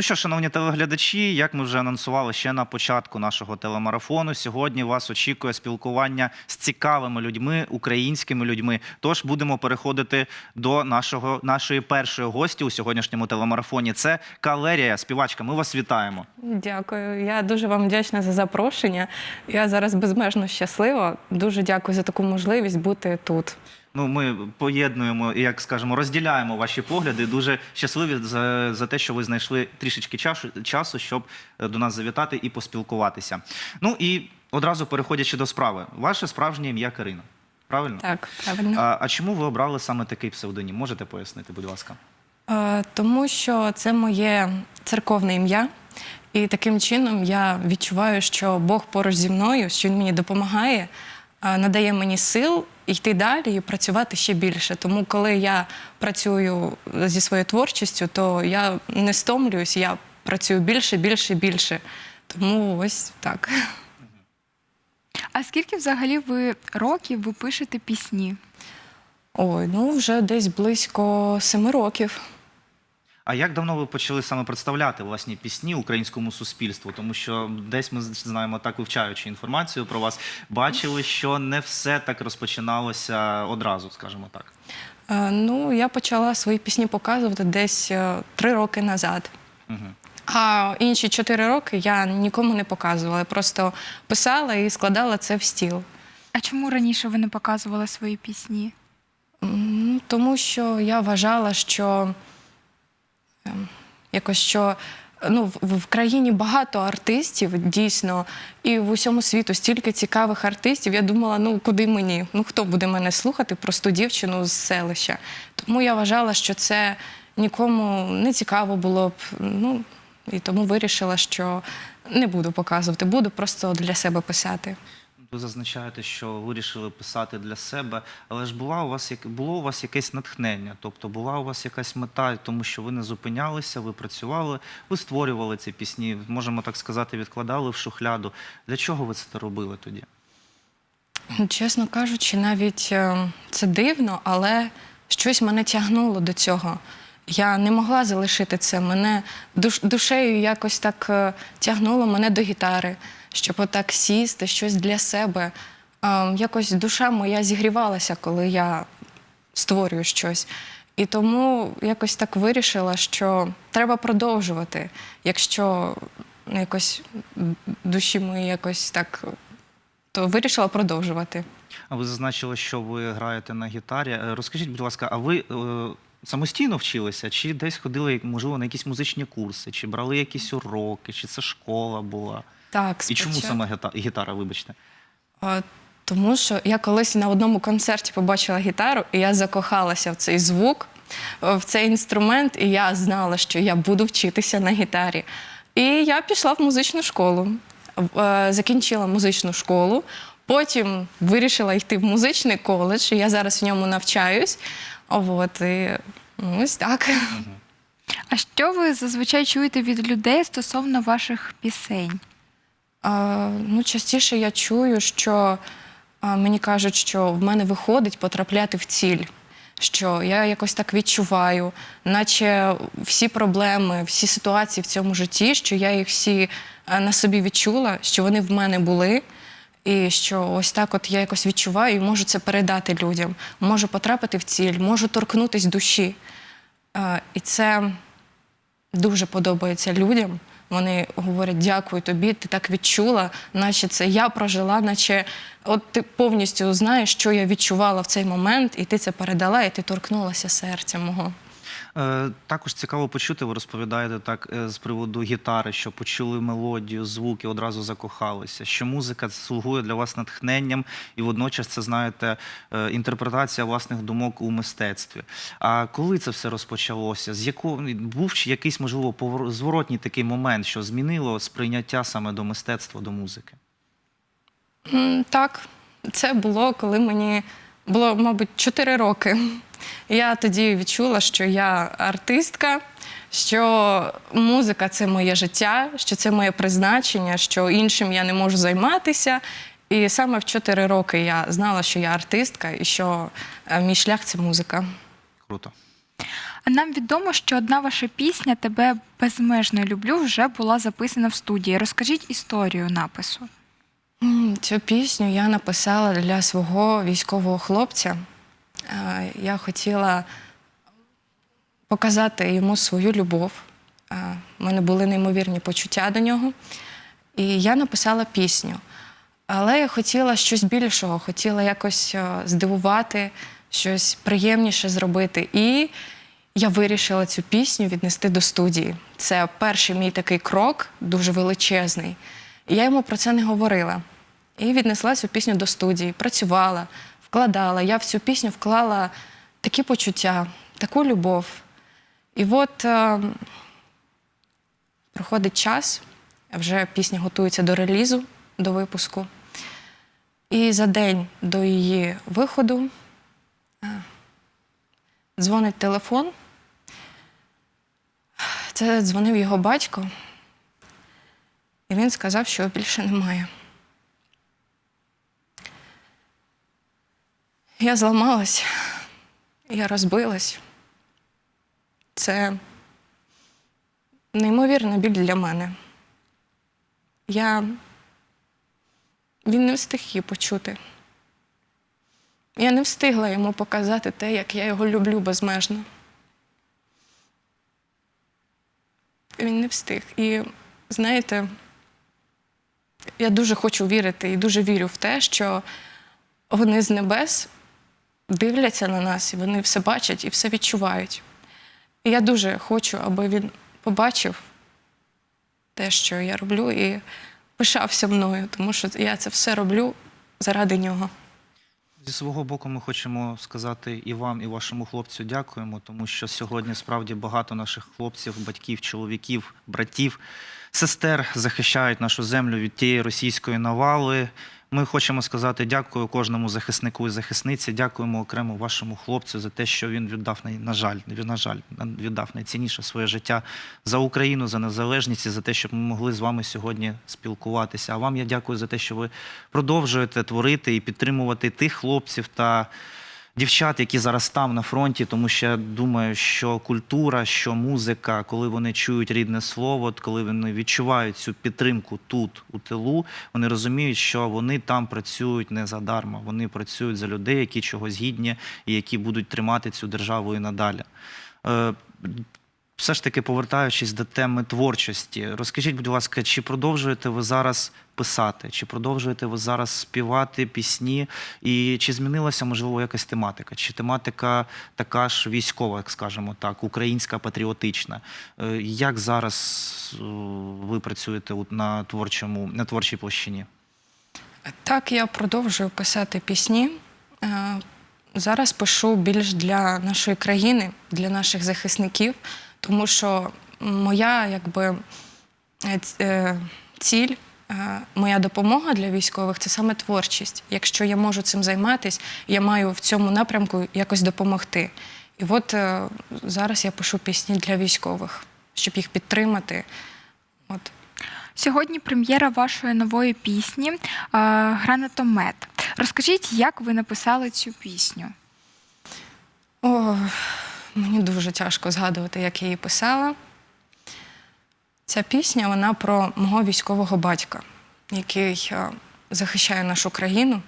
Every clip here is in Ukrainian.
Ну що, шановні телеглядачі, як ми вже анонсували ще на початку нашого телемарафону, сьогодні вас очікує спілкування з цікавими людьми, українськими людьми. Тож будемо переходити до нашого нашої першої гості у сьогоднішньому телемарафоні. Це Калерія, співачка. Ми вас вітаємо. Дякую. Я дуже вам вдячна за запрошення. Я зараз безмежно щаслива. Дуже дякую за таку можливість бути тут. Ну, ми поєднуємо і як скажемо, розділяємо ваші погляди. Дуже щасливі за, за те, що ви знайшли трішечки часу, часу, щоб е, до нас завітати і поспілкуватися. Ну і одразу переходячи до справи, ваше справжнє ім'я Карина. Правильно? Так, правильно. А, а чому ви обрали саме такий псевдонім? Можете пояснити, будь ласка? Е, Тому що це моє церковне ім'я. І таким чином я відчуваю, що Бог поруч зі мною, що він мені допомагає, надає мені сил йти далі і працювати ще більше. Тому, коли я працюю зі своєю творчістю, то я не стомлююсь, я працюю більше, більше, більше. Тому ось так. А скільки взагалі ви років ви пишете пісні? Ой, ну вже десь близько семи років. А як давно ви почали саме представляти власні пісні українському суспільству? Тому що десь ми знаємо, так вивчаючи інформацію про вас, бачили, що не все так розпочиналося одразу, скажімо так. Е, Ну, я почала свої пісні показувати десь е, три роки назад. Угу. А інші чотири роки я нікому не показувала. Просто писала і складала це в стіл. А чому раніше ви не показували свої пісні? Тому що я вважала, що якось що. Ну, в, в країні багато артистів, дійсно, і в усьому світу стільки цікавих артистів. Я думала, ну куди мені? Ну хто буде мене слухати, просту дівчину з селища. Тому я вважала, що це нікому не цікаво було б. Ну і тому вирішила, що не буду показувати, буду просто для себе писати. Ви зазначаєте, що вирішили писати для себе, але ж була у вас було у вас якесь натхнення, тобто була у вас якась мета, тому що ви не зупинялися, ви працювали, ви створювали ці пісні, можемо так сказати, відкладали в шухляду. Для чого ви це робили тоді? Ну, Чесно кажучи, навіть е, це дивно, але щось мене тягнуло до цього. Я не могла залишити це. Мене душ, душею якось так е, тягнуло мене до гітари, щоб отак сісти, щось для себе. Е, Якось душа моя зігрівалася, коли я створюю щось. І тому якось так вирішила, що треба продовжувати, якщо якось душі мої якось так, то вирішила продовжувати. А ви зазначили, що ви граєте на гітарі. Е, Розкажіть, будь ласка, а ви е, самостійно вчилися, чи десь ходили, можливо, на якісь музичні курси, чи брали якісь уроки, чи це школа була? Так, І чому саме гіта- гітара, вибачте? А, Тому що я колись на одному концерті побачила гітару, і я закохалася в цей звук, е, в цей інструмент, і я знала, що я буду вчитися на гітарі. І я пішла в музичну школу, В- е, закінчила музичну школу, потім вирішила йти в музичний коледж, і я зараз в ньому навчаюсь. От, і ну, ось так. А що ви зазвичай чуєте від людей стосовно ваших пісень? Ну, частіше я чую, що мені кажуть, що в мене виходить потрапляти в ціль. Що я якось так відчуваю, наче всі проблеми, всі ситуації в цьому житті, що я їх всі е, на собі відчула, що вони в мене були, і що ось так от я якось відчуваю і можу це передати людям. Можу потрапити в ціль, можу торкнутись душі. Е, І це дуже подобається людям. Вони говорять, дякую тобі, ти так відчула, наче це я прожила, наче от ти повністю знаєш, що я відчувала в цей момент, і ти це передала, і ти торкнулася серця мого. Е, Також цікаво почути, ви розповідаєте так е, з приводу гітари, що почули мелодію, звуки, одразу закохалися. Що музика слугує для вас натхненням, і водночас це знаєте е, інтерпретація власних думок у мистецтві. А коли це все розпочалося? З якого був чи якийсь можливо зворотній такий момент, що змінило сприйняття саме до мистецтва, до музики? Так, це було, коли мені було, мабуть, 4 роки. Я тоді відчула, що я артистка, що музика це моє життя, що це моє призначення, що іншим я не можу займатися. І саме в 4 роки я знала, що я артистка і що е, мій шлях це музика. Круто. А нам відомо, що одна ваша пісня Тебе безмежно люблю вже була записана в студії. Розкажіть історію напису. Цю пісню я написала для свого військового хлопця. Е, Я хотіла показати йому свою любов. Е, У мене були неймовірні почуття до нього. І я написала пісню. Але я хотіла щось більшого, хотіла якось е, здивувати, щось приємніше зробити. І я вирішила цю пісню віднести до студії. Це перший мій такий крок, дуже величезний. І я йому про це не говорила. І віднесла цю пісню до студії, працювала, вкладала. Я в цю пісню вклала такі почуття, таку любов. І от е, проходить час, вже пісня готується до релізу, до випуску. І за день до її виходу е, дзвонить телефон. Це дзвонив його батько, і він сказав, що його більше немає. Я зламалась, я розбилась. Це неймовірна біль для мене. Я... Він не встиг її почути. Я не встигла йому показати те, як я його люблю безмежно. Він не встиг. І знаєте, я дуже хочу вірити і дуже вірю в те, що вони з небес дивляться на нас, і вони все бачать і все відчувають. І я дуже хочу, аби він побачив те, що я роблю, і пишався мною, тому що я це все роблю заради нього. Зі свого боку, ми хочемо сказати і вам, і вашому хлопцю дякуємо, тому що сьогодні справді багато наших хлопців, батьків, чоловіків, братів, сестер захищають нашу землю від тієї російської навали. Ми хочемо сказати дякую кожному захиснику і захисниці. Дякуємо окремо вашому хлопцю за те, що він віддав на жаль, на жаль, віддав найцінніше своє життя за Україну, за незалежність і за те, щоб ми могли з вами сьогодні спілкуватися. А вам я дякую за те, що ви продовжуєте творити і підтримувати тих хлопців та дівчат, які зараз там на фронті, тому що я думаю, що культура, що музика, коли вони чують рідне слово, коли вони відчувають цю підтримку тут, у тилу, вони розуміють, що вони там працюють не задарма. Вони працюють за людей, які чогось гідні і які будуть тримати цю державу і надалі. Все ж таки, повертаючись до теми творчості, розкажіть, будь ласка, чи продовжуєте ви зараз писати, чи продовжуєте ви зараз співати пісні, і чи змінилася можливо якась тематика? Чи тематика така ж військова, як скажемо так, українська патріотична? Е, Як зараз е, ви працюєте на творчому на творчій площині? Так, я продовжую писати пісні. Е, Зараз пишу більш для нашої країни, для наших захисників, тому що моя якби е, е, ціль, е, моя допомога для військових це саме творчість. Якщо я можу цим займатися, я маю в цьому напрямку якось допомогти. І от е, зараз я пишу пісні для військових, щоб їх підтримати. От. Сьогодні прем'єра вашої нової пісні е, Гранатомет. Розкажіть, як ви написали цю пісню? О, мені дуже тяжко згадувати, як я її писала. Ця пісня вона про мого військового батька, який е, захищає нашу країну.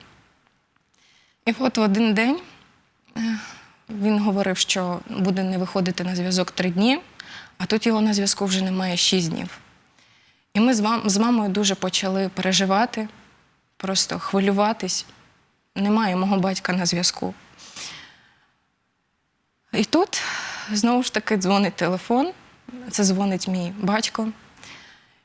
І от в один день е, він говорив, що буде не виходити на зв'язок три дні, а тут його на зв'язку вже немає шість днів. І ми з, мам, з мамою дуже почали переживати, просто хвилюватись. Немає мого батька на зв'язку. І тут знову ж таки дзвонить телефон, це дзвонить мій батько.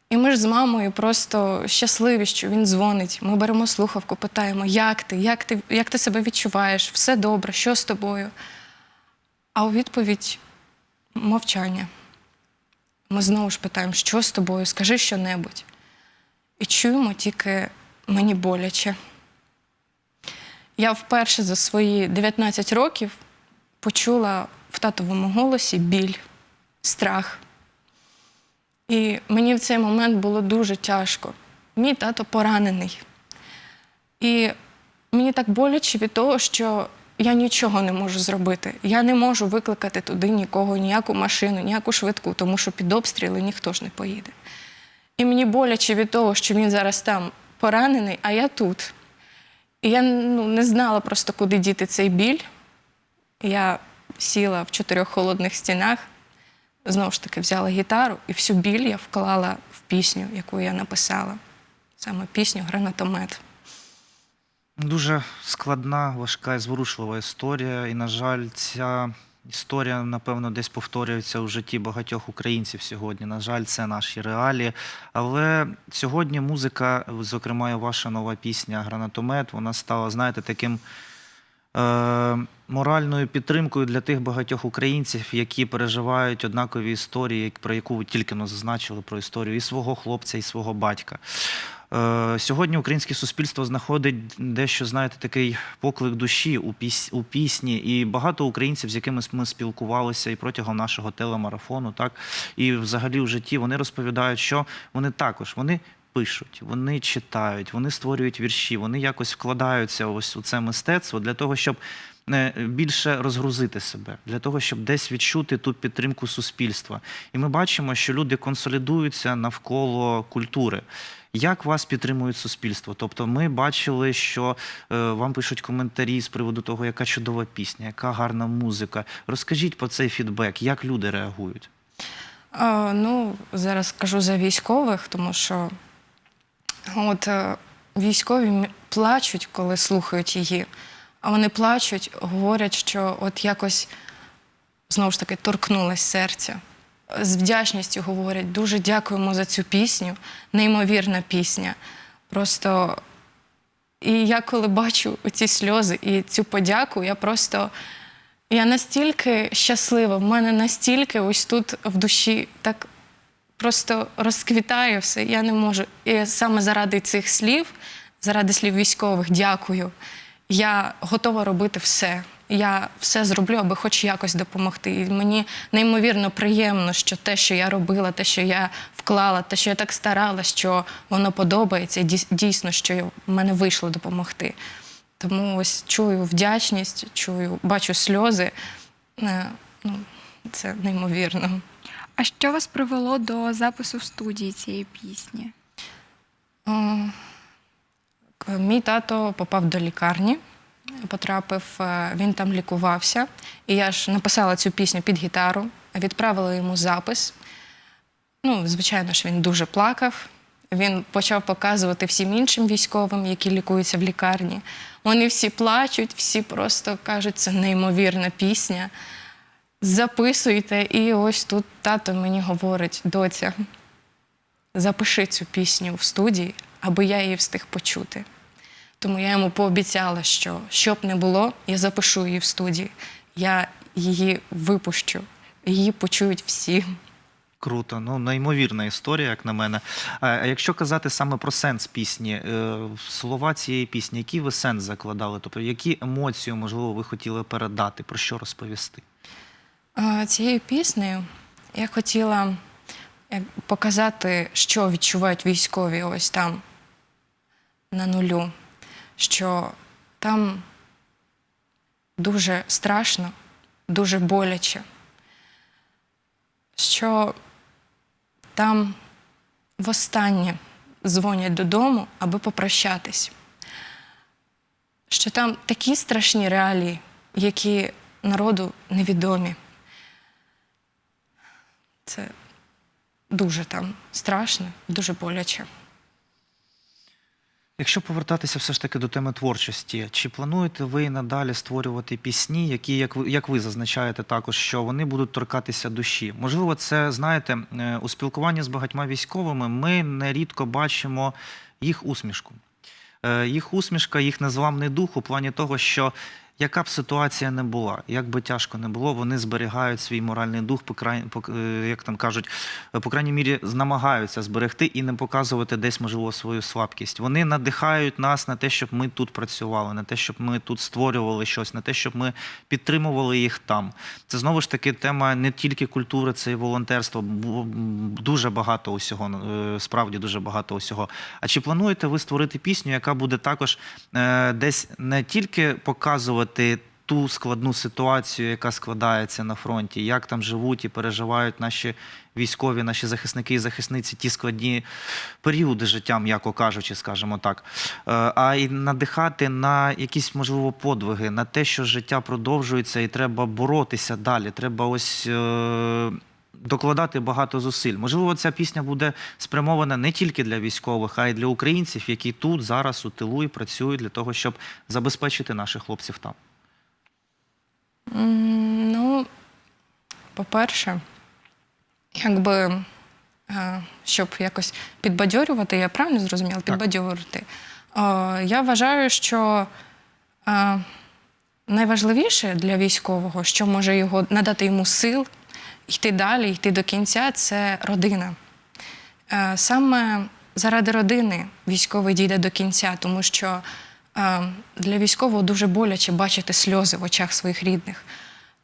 І ми ж з мамою просто щасливі, що він дзвонить. Ми беремо слухавку, питаємо, як ти, як ти, як ти себе відчуваєш, все добре, що з тобою. А у відповідь мовчання. Ми знову ж питаємо, що з тобою, скажи щонебудь. І чуємо тільки мені боляче. Я вперше за свої 19 років почула в татовому голосі біль, страх. І мені в цей момент було дуже тяжко. Мій тато поранений. І мені так боляче від того, що я нічого не можу зробити. Я не можу викликати туди нікого, ніяку машину, ніяку швидку, тому що під обстріли ніхто ж не поїде. І мені боляче від того, що він зараз там поранений, а я тут. І я ну, не знала просто, куди діти цей біль. Я сіла в чотирьох холодних стінах, знову ж таки взяла гітару і всю біль я вклала в пісню, яку я написала. Саме пісню Гранатомет. Дуже складна, важка і зворушлива історія. І, на жаль, ця історія, напевно, десь повторюється у житті багатьох українців сьогодні. На жаль, це наші реалії. Але сьогодні музика, зокрема, ваша нова пісня Гранатомет, вона стала, знаєте, таким. Е, моральною підтримкою для тих багатьох українців, які переживають однакові історії, про яку ви тільки но зазначили про історію і свого хлопця, і свого батька. Е, Сьогодні українське суспільство знаходить дещо, знаєте, такий поклик душі у, у пісні, і багато українців, з якими ми спілкувалися і протягом нашого телемарафону, так і взагалі в житті вони розповідають, що вони також вони пишуть, вони читають, вони створюють вірші, вони якось вкладаються ось у це мистецтво для того, щоб е, більше розгрузити себе, для того, щоб десь відчути ту підтримку суспільства. І ми бачимо, що люди консолідуються навколо культури. Як вас підтримують суспільство? Тобто, ми бачили, що е, вам пишуть коментарі з приводу того, яка чудова пісня, яка гарна музика. Розкажіть про цей фідбек, як люди реагують? А, ну, зараз скажу за військових, тому що от е, військові плачуть, коли слухають її. А вони плачуть, говорять, що от якось знову ж таки торкнулось серця. З вдячністю говорять, дуже дякуємо за цю пісню, неймовірна пісня. Просто і я коли бачу ці сльози і цю подяку, я просто я настільки щаслива, в мене настільки ось тут в душі так просто розквітає все. Я не можу. І саме заради цих слів, заради слів військових, дякую. Я готова робити все. Я все зроблю, аби хоч якось допомогти. І мені неймовірно приємно, що те, що я робила, те, що я вклала, те, що я так старала, що воно подобається, і дійсно, що в мене вийшло допомогти. Тому ось чую вдячність, чую, бачу сльози. Е, Ну, це неймовірно. А що вас привело до запису в студії цієї пісні? О, Мій тато попав до лікарні, потрапив, е, він там лікувався. І я ж написала цю пісню під гітару, відправила йому запис. Ну, звичайно ж, він дуже плакав. Він почав показувати всім іншим військовим, які лікуються в лікарні. Вони всі плачуть, всі просто кажуть, це неймовірна пісня. Записуйте. І ось тут тато мені говорить: доця, запиши цю пісню в студії, аби я її встиг почути. Тому я йому пообіцяла, що що б не було, я запишу її в студії. Я її випущу, її почують всі. Круто, ну неймовірна історія, як на мене. А а якщо казати саме про сенс пісні, е, слова цієї пісні, який ви сенс закладали? Тобто, які емоції, можливо, ви хотіли передати, про що розповісти? Цією піснею я хотіла показати, що відчувають військові ось там на нулю, що там дуже страшно, дуже боляче, що там востаннє дзвонять додому, аби попрощатись. Що там такі страшні реалії, які народу невідомі. Це дуже там страшно, дуже боляче. Якщо повертатися все ж таки до теми творчості, чи плануєте ви надалі створювати пісні, які, як ви, як ви зазначаєте, також що вони будуть торкатися душі? Можливо, це знаєте, е, у спілкуванні з багатьма військовими ми нерідко бачимо їх усмішку. Е, Їх усмішка, їх незламний дух у плані того, що яка б ситуація не була, як би тяжко не було, вони зберігають свій моральний дух, по край, по, е, як там кажуть, е, по крайній мірі намагаються зберегти і не показувати десь можливо свою слабкість. Вони надихають нас на те, щоб ми тут працювали, на те, щоб ми тут створювали щось, на те, щоб ми підтримували їх там. Це знову ж таки тема не тільки культури, це і волонтерство. Дуже багато усього, е, справді дуже багато усього. А чи плануєте ви створити пісню, яка буде також десь не тільки показувати ту складну ситуацію, яка складається на фронті, як там живуть і переживають наші військові, наші захисники і захисниці ті складні періоди життя, м'яко кажучи, скажімо так, Е, а й надихати на якісь можливо подвиги, на те, що життя продовжується, і треба боротися далі. Треба ось. Докладати багато зусиль. Можливо, ця пісня буде спрямована не тільки для військових, а й для українців, які тут зараз у тилу і працюють для того, щоб забезпечити наших хлопців там. Ну, по-перше, якби, е, щоб якось підбадьорювати, я правильно зрозуміла? Підбадьорити. Е, Я вважаю, що е, найважливіше для військового, що може його надати йому сил, йти далі, йти до кінця, це родина. Е, Саме заради родини військовий дійде до кінця, тому що е, для військового дуже боляче бачити сльози в очах своїх рідних.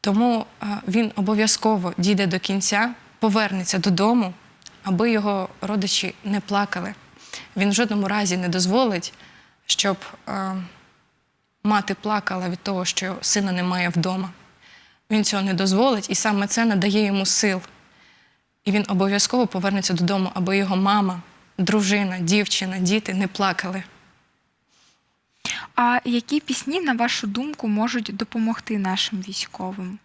Тому е, він обов'язково дійде до кінця, повернеться додому, аби його родичі не плакали. Він в жодному разі не дозволить, щоб мати плакала від того, що сина немає вдома. Він цього не дозволить, і саме це надає йому сил. І він обов'язково повернеться додому, аби його мама, дружина, дівчина, діти не плакали. А які пісні, на вашу думку, можуть допомогти нашим військовим?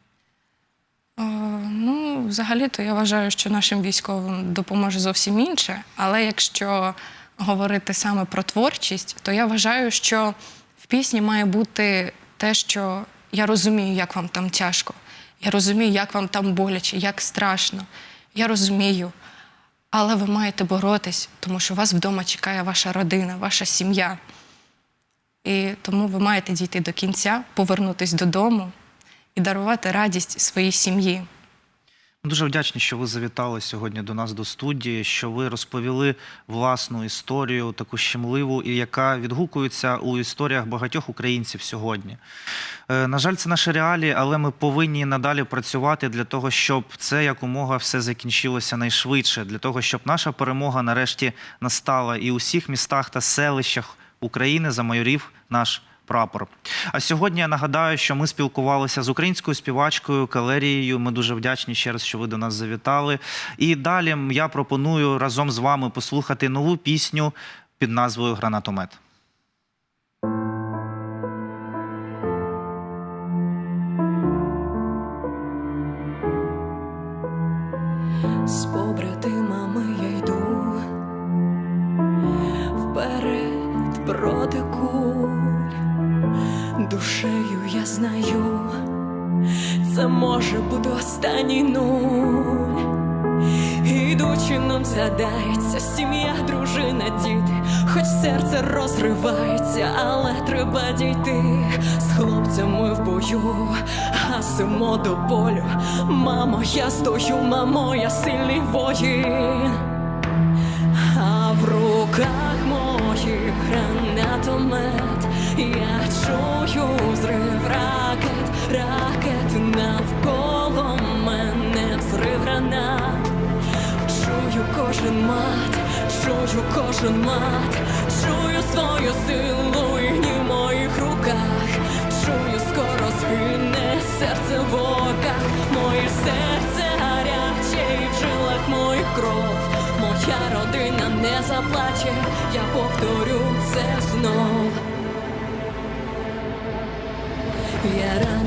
Е, Ну, взагалі-то я вважаю, що нашим військовим допоможе зовсім інше. Але якщо говорити саме про творчість, то я вважаю, що в пісні має бути те, що я розумію, як вам там тяжко. Я розумію, як вам там боляче, як страшно. Я розумію. Але ви маєте боротись, тому що вас вдома чекає ваша родина, ваша сім'я. І тому ви маєте дійти до кінця, повернутись додому і дарувати радість своїй сім'ї. Дуже вдячні, що ви завітали сьогодні до нас до студії, що ви розповіли власну історію, таку щемливу, і яка відгукується у історіях багатьох українців сьогодні. Е, На жаль, це наші реалії, але ми повинні надалі працювати для того, щоб це якомога все закінчилося найшвидше, для того, щоб наша перемога нарешті настала і у всіх містах та селищах України замайорів наш прапор. А сьогодні я нагадаю, що ми спілкувалися з українською співачкою Калерією. Ми дуже вдячні ще раз, що ви до нас завітали. І далі я пропоную разом з вами послухати нову пісню під назвою Гранатомет. Може бути останній нуль. Ідучи нам згадається сім'я, дружина, діти, хоч серце розривається, але треба дійти. З хлопцями в бою, гасимо до болю. Мамо, я стою, мамо, я сильний воїн, а в руках моїх гранатомет, я чую зрив ракет, ракет навколо мене взрив гранат. Чую кожен мат, чую кожен мат, чую свою силу і гнів в моїх руках, чую, скоро згине серце в оках, моє серце гаряче і в жилах кров. Моя родина не заплаче, я повторю це знов. Я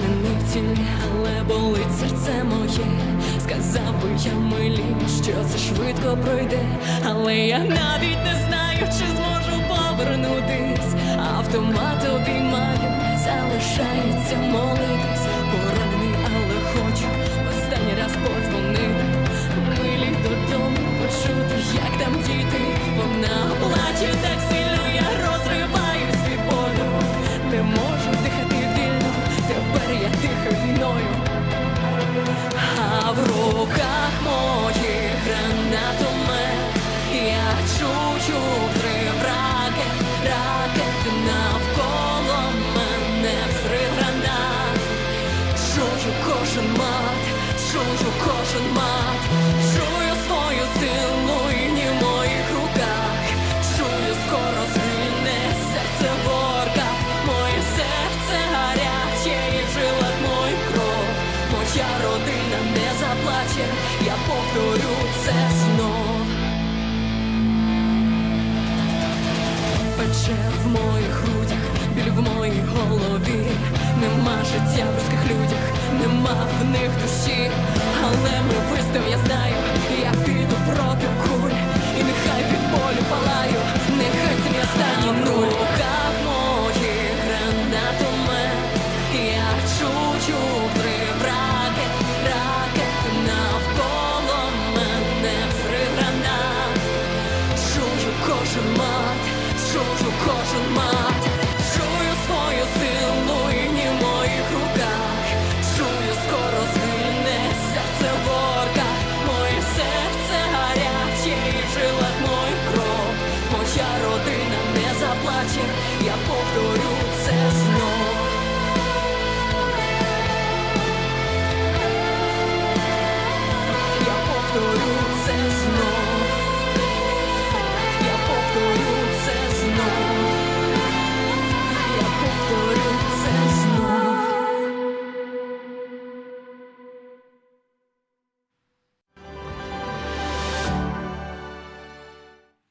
тілі, але болить серце моє. Сказав би я милі, що це швидко пройде, але я навіть не знаю, чи зможу повернутись. Автомат обіймаю, залишається молитись. Поранений, але хочу останній раз подзвонити. Милі додому почути, як там діти. Вона плаче так вечір я повторю це знов. Пече в моїх грудях, біль в моїй голові. Нема життя в русських людях, нема в них душі, але ми вистав я знаю, я піду проти куль, і нехай від болю палаю, нехай цим я стану нуль.